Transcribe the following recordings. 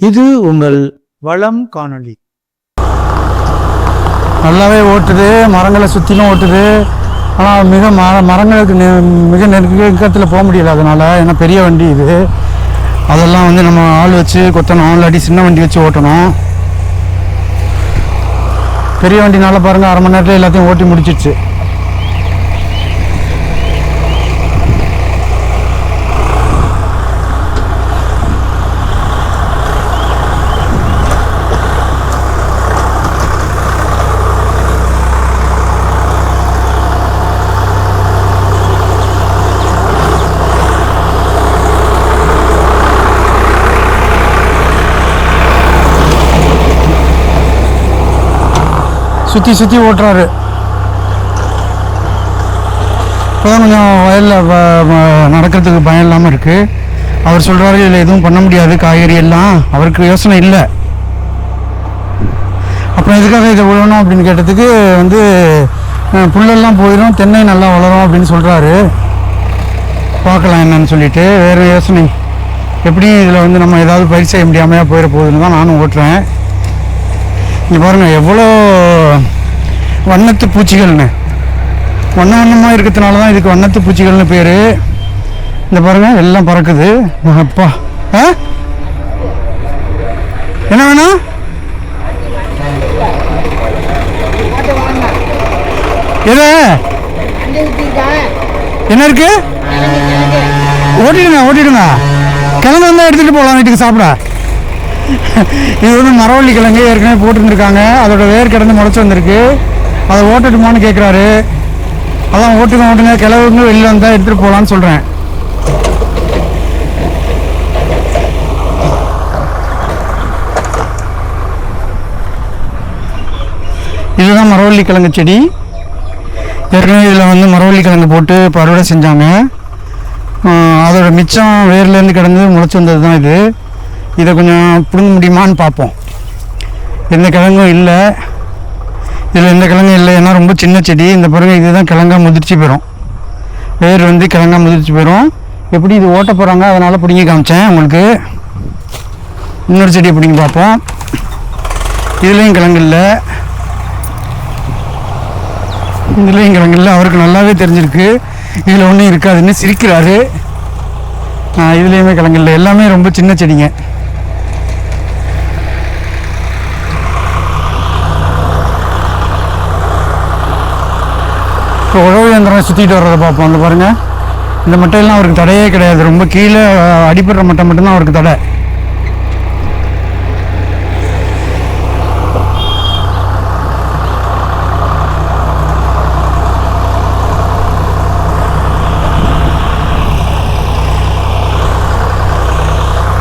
இது உங்கள் வளம் காணொளி. நல்லாவே ஓட்டுது மரங்களை சுற்றிலும் ஓட்டுது. ஆனால் மிக மர மரங்களுக்கு நெ- மிக நெருக்கத்தில் போக முடியல அதனால். ஏன்னா பெரிய வண்டி இது. அதெல்லாம் வந்து நம்ம ஆள் வச்சு கொத்தணும் இல்லாட்டி சின்ன வண்டி வச்சு ஓட்டணும். பெரிய வண்டினால பாருங்கள் அரை மணி நேரத்தில் எல்லாத்தையும் ஓட்டி முடிச்சிடுச்சு சுற்றி சுற்றி ஓட்டுறாரு. இப்போதான் கொஞ்சம் வயலில் நடக்கிறதுக்கு பயம் இல்லாமல் இருக்குது அவர் சொல்கிறாரு இதில் எதுவும் பண்ண முடியாது காய்கறி எல்லாம். அவருக்கு யோசனை இல்லை. அப்புறம் எதுக்காக இதை விழணும் அப்படின்னு கேட்டதுக்கு வந்து புல்லெல்லாம் போயிடும் தென்னை நல்லா வளரும் அப்படின்னு சொல்கிறாரு பார்க்கலாம் என்னன்னு சொல்லிட்டு வேறு யோசனை. எப்படியும் இதில் வந்து நம்ம ஏதாவது பயிர் செய்ய முடியாமையாக போயிட போகுதுன்னு தான் நானும் ஓட்டுறேன். இங்கே பாருங்கள் எவ்வளோ வண்ணத்து பூச்சிகள்னு. வண்ண வண்ணமாக இருக்கிறதுனால தான் இதுக்கு வண்ணத்து பூச்சிகள்னு பேர். இந்த பாருங்கள் எல்லாம் பறக்குது. அப்பா. ஆ? என்ன வேணும்? எது? என்ன இருக்கு? ஓட்டிடுங்க ஓட்டிடுங்க. கிழங்கு வந்தால் எடுத்துகிட்டு போகலாம் வீட்டுக்கு சாப்பிட. இது வந்து மரவள்ளி கிழங்கு ஏற்கனவே போட்டுருந்துருக்காங்க. அதோட வேர் கிடந்து முளைச்சி வந்திருக்கு. அதை ஓட்டட்டுமான்னு கேட்குறாரு அதான் ஓட்டுங்க ஓட்டுங்க கிழவுங்க வெளியில் வந்தால் எடுத்துகிட்டு போகலான்னு சொல்கிறேன் இதுதான் மரவள்ளி கிழங்கு செடி. ஏற்கனவே இதில் வந்து மரவள்ளி கிழங்கு போட்டு இப்போ அறுவடை செஞ்சாங்க அதோட மிச்சம் வேர்லேருந்து கிடந்து முளைச்சி வந்தது தான் இது. இதை கொஞ்சம் பிடுங்க முடியுமான்னு பார்ப்போம். எந்த கிழங்கும் இல்லை. இதில் எந்த கிழங்கும் இல்லை. ஏன்னா ரொம்ப சின்ன செடி. இந்த பாருங்க இதுதான் கிழங்கா முதிர்ச்சி பெறும். வேர் வந்து கிழங்கா முதிர்ச்சி பெறும். எப்படி இது ஓட்ட போகிறாங்க அதனால் பிடிங்கி காமிச்சேன் உங்களுக்கு. இன்னொரு செடியை பிடிங்கி பார்ப்போம். இதுலேயும் கிழங்கு இல்லை. இதுலேயும் கிழங்கு இல்லை. அவருக்கு நல்லாவே தெரிஞ்சிருக்கு. இதில் ஒன்றும் இருக்காதுன்னு சிரிக்கிறாரு. இதுலேயுமே கிழங்கு இல்லை. எல்லாமே ரொம்ப சின்ன செடிங்க. உழவு இயந்திரம் சுற்றிட்டு வர்றதை பார்ப்போம். அந்த பாருங்கள் இந்த மட்டையெல்லாம் அவருக்கு தடையே கிடையாது. ரொம்ப கீழே அடிப்படுற அடிபடுற மட்டை மட்டும்தான் அவருக்கு தடை.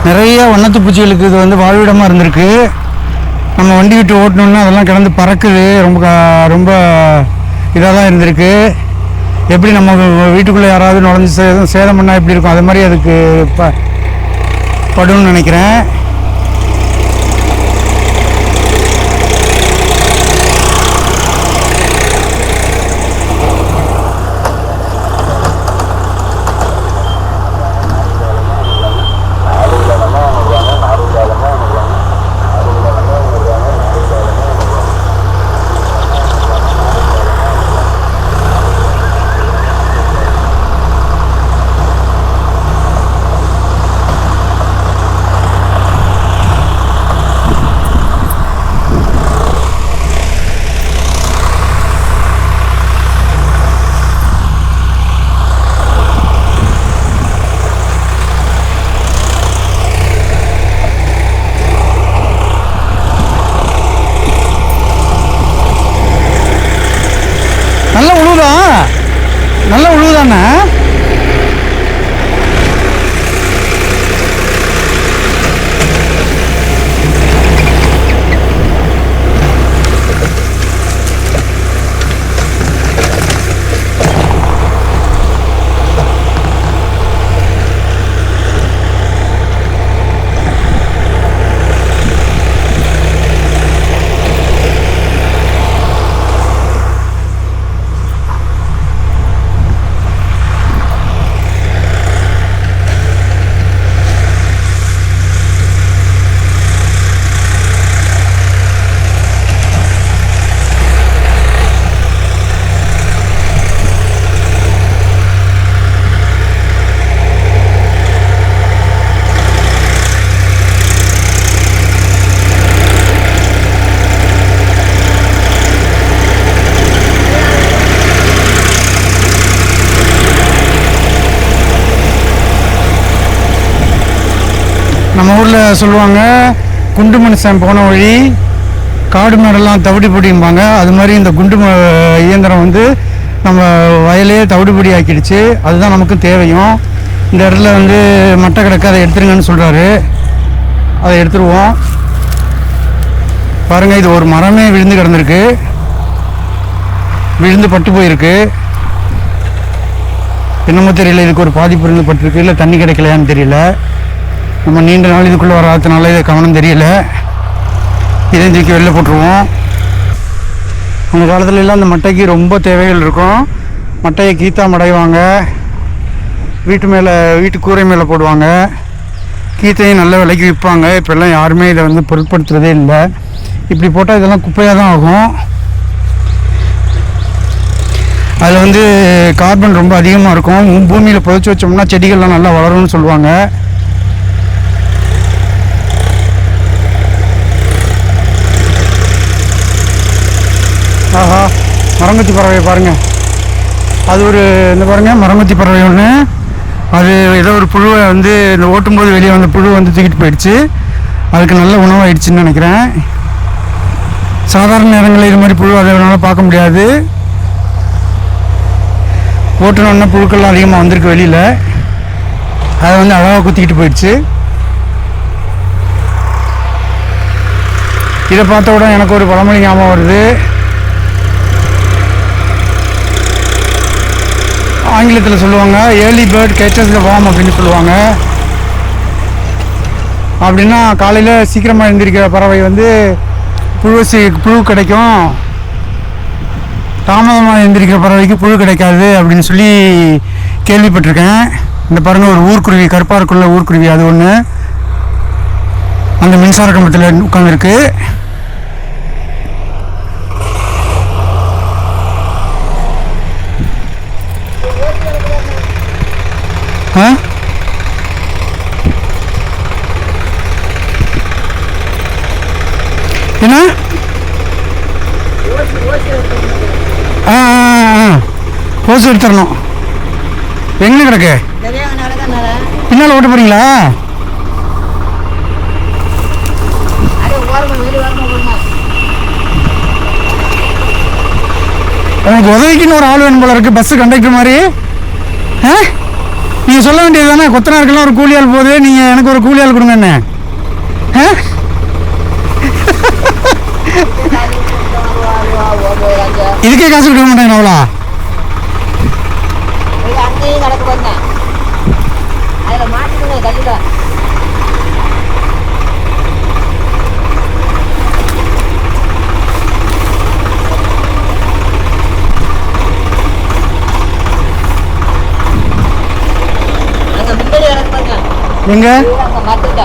நிறைய வண்ணத்து பூச்சிகளுக்கு இது வந்து வாழ்விடமாக இருந்திருக்கு. நம்ம வண்டி விட்டு ஓட்டணுன்னா அதெல்லாம் கிடந்து பறக்குது. ரொம்ப ரொம்ப இதாக தான் இருந்திருக்கு. எப்படி நம்ம வீட்டுக்குள்ளே யாராவது நுழைஞ்சு சேதம் சேதம் பண்ணால் எப்படி இருக்கும்? அது மாதிரி அதுக்கு ப படும்னு நினைக்கிறேன். Paraná. நம்ம ஊரில் சொல்லுவாங்க குண்டு மனுஷன் போன வழி காடு மேடெல்லாம் தவிடு பிடிம்பாங்க அது மாதிரி இந்த குண்டு ம- இயந்திரம் வந்து நம்ம வயலே தவிடுபடி ஆக்கிடுச்சு. அதுதான் நமக்கு தேவையும். இந்த இடத்துல வந்து மட்டை கிடக்கு அதை எடுத்துருங்கன்னு சொல்கிறாரு அதை எடுத்துருவோம். பாருங்கள் இது ஒரு மரமே விழுந்து கிடந்திருக்கு. விழுந்து பட்டு போயிருக்கு. என்னமோ தெரியல இதுக்கு ஒரு பாதிப்பு இருந்து பட்டிருக்கு. இல்லை தண்ணி கிடைக்கலையான்னு தெரியல. நம்ம நீண்ட நாள் இதுக்குள்ளே வராததுனால இதை கவனம் தெரியல. இதையும் தூக்கி வெளில போட்டுருவோம். அந்த காலத்துலலாம் அந்த மட்டைக்கு ரொம்ப தேவைகள் இருக்கும். மட்டையை கீத்தா மடைவாங்க. வீட்டு மேலே வீட்டு கூரை மேலே போடுவாங்க. கீத்தையும் நல்ல விலைக்கு விற்பாங்க. இப்போல்லாம் யாருமே இதை வந்து பொருட்படுத்துறதே இல்லை. இப்படி போட்டால் இதெல்லாம் குப்பையாக தான் ஆகும். அதில் வந்து கார்பன் ரொம்ப அதிகமாக இருக்கும். பூமியில் புதைச்சி வச்சோம்னா செடிகள்லாம் நல்லா வளரும்னு சொல்லுவாங்க. மரங்கொத்தி பறவை பாருங்க. அது ஒரு இந்த பாருங்க மரங்கொத்தி பறவை ஒன்று அது ஏதோ ஒரு புழுவை வந்து இந்த ஓட்டும்போது வெளியே வந்த புழு வந்து தூக்கிட்டு போயிடுச்சு. அதுக்கு நல்ல உணவாயிடுச்சுன்னு நினைக்கிறேன். சாதாரண நேரங்களில் இது மாதிரி புழு அதை வேணாலும் பார்க்க முடியாது. ஓட்டுனோன்னா புழுக்கள்லாம் அதிகமாக வந்திருக்கு வெளியில். அதை வந்து அழகாக குத்திக்கிட்டு போயிடுச்சு. இதை பார்த்த உடனே எனக்கு ஒரு பழமொழி ஞாபகம் வருது. ஆங்கிலத்தில் சொல்லுவாங்க early bird catches the worm அப்படின்னு சொல்லுவாங்க. அப்படின்னா காலையில் சீக்கிரமாக எழுந்திருக்கிற பறவை வந்து புழுசி புழு கிடைக்கும். தாமதமாக எழுந்திருக்கிற பறவைக்கு புழு கிடைக்காது அப்படின்னு சொல்லி கேள்விப்பட்டிருக்கேன். இந்த பாருங்கள் ஒரு ஊர்க்குருவி கருப்பாக இருக்குள்ள ஊர்க்குருவி அது ஒன்று அந்த மின்சார கம்பத்தில் உட்காந்துருக்கு ஆ? என்ன? ஆ ஆ, ஆ ஓசு எடுத்துடணும். எங்கே கிடக்கு? பின்னால் ஓட்ட போறீங்களா? எனக்கு உதவிக்குன்னு ஒரு ஆள் வேணும் போல இருக்கு. பஸ் கண்டக்டர் மாதிரி. ஆ? நீங்கள் சொல்ல வேண்டியது தானே கொத்தனாருக்கெல்லாம் ஒரு கூலியால் போகுது. நீங்கள் எனக்கு ஒரு கூலி ஆள் கொடுங்க என்ன? இதுக்கே காசு கொடுக்க மாட்டேங்க அவ்வளோ அங்கேயும் கிடக்கு பாருங்க அதில் மாட்டிக்கணும் கண்டிப்பா அங்கே முன்னாடி கிடக்கு பாருங்க எங்க? உங்க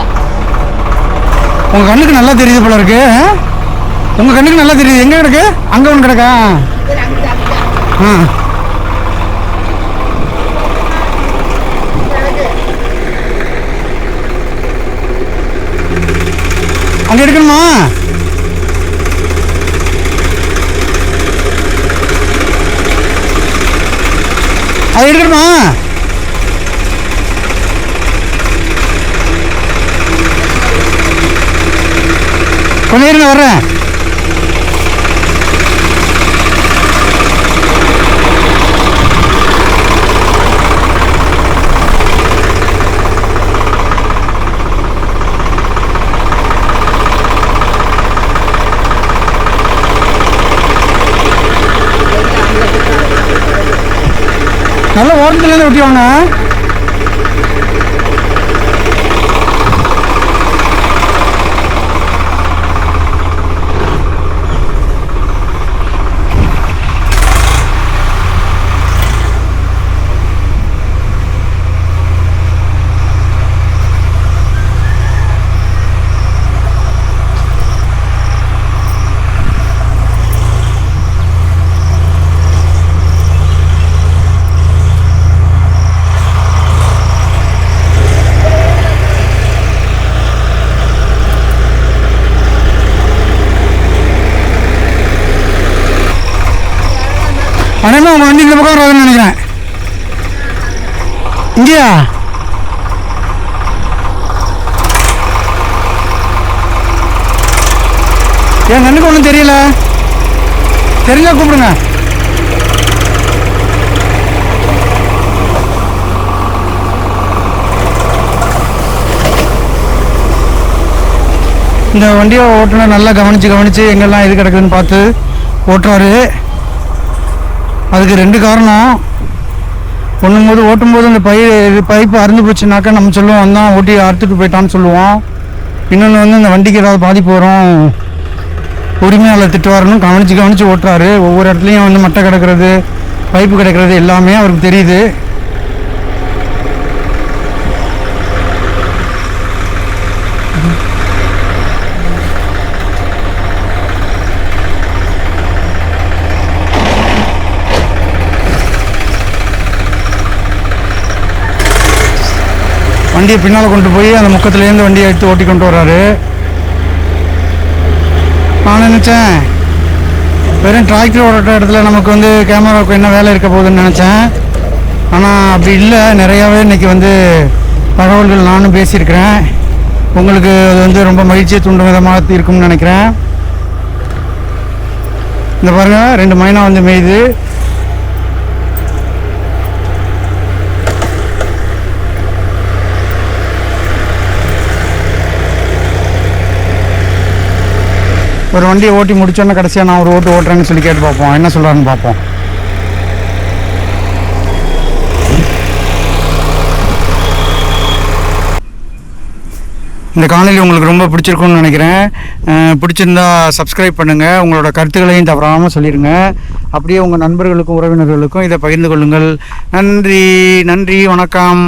உங்கள் கண்ணுக்கு நல்லா தெரியுது போல இருக்கு உங்க கண்ணுக்கு நல்லா தெரியுது. எங்க கிடக்கு? அங்க ஒன்று கிடக்கா? ஆ. அங்க எடுக்கணுமா? அது எடுக்கணுமா? கொஞ்சம் இருங்க வர்றேன். நல்லா ஓரத்துலேருந்து ஒட்டி உடனே உங்கள் வண்டி இந்த பக்கம் வருவாங்கன்னு நினைக்கிறேன். இங்கேயா? என் கண்ணுக்கு ஒன்றும் தெரியல? தெரியல கூப்பிடுங்க. இந்த வண்டியை ஓட்டுநர் நல்லா கவனித்து கவனித்து எங்கெல்லாம் இது கிடக்குதுன்னு பார்த்து ஓட்டுறாரு. அதுக்கு ரெண்டு காரணம். ஒன்றும் போது ஓட்டும் போது அந்த பை பைப்பு அறுந்து போச்சுனாக்கா நம்ம சொல்லுவோம் வந்தான் ஓட்டி அறுத்துட்டு போயிட்டான்னு சொல்லுவோம். இன்னொன்று வந்து அந்த வண்டிக்கு ஏதாவது பாதிப்பு வரும். உரிமையாளர் திட்டுவாருன்னு கவனித்து கவனித்து ஓட்டுறாரு. ஒவ்வொரு இடத்துலையும் வந்து மட்டை கிடக்கிறது பைப்பு கிடக்கிறது எல்லாமே அவருக்கு தெரியுது. வண்டியை பின்னால் கொண்டு போய் அந்த முக்கத்துலேருந்து வண்டியை எடுத்து ஓட்டி கொண்டு வர்றாரு. நான் நினச்சேன் வெறும் டிராக்டர் ஓடுற இடத்துல நமக்கு வந்து கேமராவுக்கு என்ன வேலை இருக்க போகுதுன்னு நினச்சேன். ஆனால் அப்படி இல்லை. நிறையாவே இன்னைக்கு வந்து தகவல்கள் நானும் பேசியிருக்கிறேன். உங்களுக்கு அது வந்து ரொம்ப மகிழ்ச்சியை தூண்டும் விதமாக இருக்கும்னு நினைக்கிறேன். இந்த பாருங்க ரெண்டு மைனா வந்து மேய்து. ஒரு வண்டியை ஓட்டி முடிச்சோன்னே கடைசியாக நான் ஒரு ஓட்டு ஓட்டுறேன்னு சொல்லி கேட்டு பார்ப்போம். என்ன சொல்கிறான்னு பார்ப்போம். இந்த காணொலி உங்களுக்கு ரொம்ப பிடிச்சிருக்கும்னு நினைக்கிறேன். பிடிச்சிருந்தா சப்ஸ்கிரைப் பண்ணுங்கள் உங்களோட கருத்துக்களையும் தவறாமல் சொல்லிடுங்க அப்படியே உங்கள் நண்பர்களுக்கும் உறவினர்களுக்கும் இதை பகிர்ந்து கொள்ளுங்கள். நன்றி நன்றி வணக்கம்.